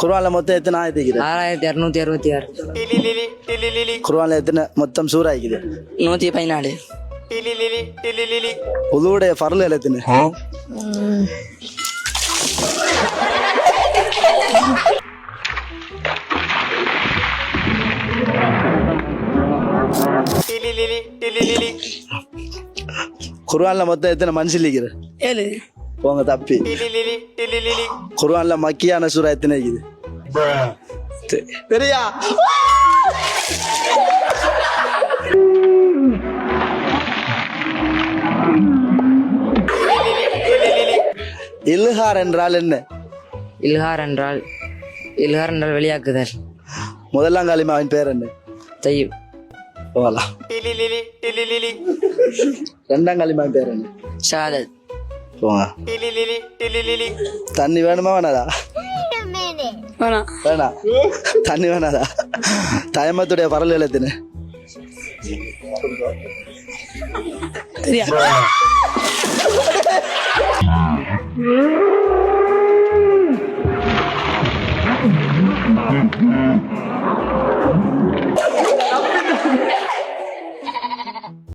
குர்ஆன்ல மொத்தம் எத்தனை ஆயத்து இருக்குது? ஆறாயிரத்தி இரநூத்தி அறுபத்தி ஆறு. குர்ஆன்ல எத்தனை மொத்தம் சூறா இருக்குது? நூற்றி பதினாலு. உதுவுடைய ஃபர்ல எத்தனை? குர்ஆன்ல மொத்தம் எத்தனை மனுஷன் இருக்குது ஏழு. போங்க தப்பி. குர்ஆன்ல மக்கியான சூறா எத்தனை இருக்குது? தெரியா? இல்ஹார் என்றால் என்ன? இல்ஹார் என்றால் இல்ஹார் என்றால் வெளியாக்குதல். முதலாம் காலிமாவின் பேர் என்ன? தையும். போகலாம் ரெண்டாம் காலிமாவின் பேர் என்ன? ஷாதத் போங்க. தண்ணி வேணுமா வேணாதா? வேணாம். தண்ணி வேணாதா? தயமத்துடைய பரல் எழுத்துன்னு. தெரியா